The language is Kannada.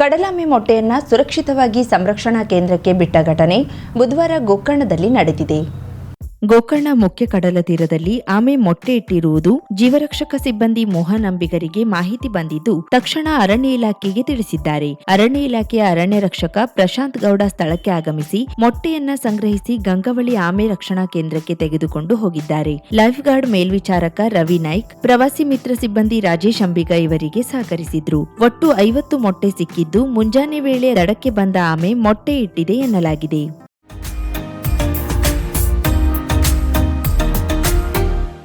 ಕಡಲಾಮೆ ಮೊಟ್ಟೆಯನ್ನ ಸುರಕ್ಷಿತವಾಗಿ ಸಂರಕ್ಷಣಾ ಕೇಂದ್ರಕ್ಕೆ ಬಿಟ್ಟ ಘಟನೆ ಬುಧವಾರ ಗೋಕರ್ಣದಲ್ಲಿ ನಡೆದಿದೆ. ಗೋಕರ್ಣ ಮುಖ್ಯ ಕಡಲ ತೀರದಲ್ಲಿ ಆಮೆ ಮೊಟ್ಟೆ ಇಟ್ಟಿರುವುದು ಜೀವರಕ್ಷಕ ಸಿಬ್ಬಂದಿ ಮೋಹನ್ ಅಂಬಿಗರಿಗೆ ಮಾಹಿತಿ ಬಂದಿದ್ದು, ತಕ್ಷಣ ಅರಣ್ಯ ಇಲಾಖೆಗೆ ತಿಳಿಸಿದ್ದಾರೆ. ಅರಣ್ಯ ಇಲಾಖೆಯ ಅರಣ್ಯ ರಕ್ಷಕ ಪ್ರಶಾಂತ್ ಗೌಡ ಸ್ಥಳಕ್ಕೆ ಆಗಮಿಸಿ ಮೊಟ್ಟೆಯನ್ನ ಸಂಗ್ರಹಿಸಿ ಗಂಗವಳಿ ಆಮೆ ರಕ್ಷಣಾ ಕೇಂದ್ರಕ್ಕೆ ತೆಗೆದುಕೊಂಡು ಹೋಗಿದ್ದಾರೆ. ಲೈಫ್ ಗಾರ್ಡ್ ಮೇಲ್ವಿಚಾರಕ ರವಿ ನಾಯ್ಕ್, ಪ್ರವಾಸಿ ಮಿತ್ರ ಸಿಬ್ಬಂದಿ ರಾಜೇಶ್ ಅಂಬಿಗ ಇವರಿಗೆ ಸಹಕರಿಸಿದ್ರು. ಒಟ್ಟು ಐವತ್ತು ಮೊಟ್ಟೆ ಸಿಕ್ಕಿದ್ದು, ಮುಂಜಾನೆ ವೇಳೆ ದಡಕ್ಕೆ ಬಂದ ಆಮೆ ಮೊಟ್ಟೆ ಇಟ್ಟಿದೆ ಎನ್ನಲಾಗಿದೆ.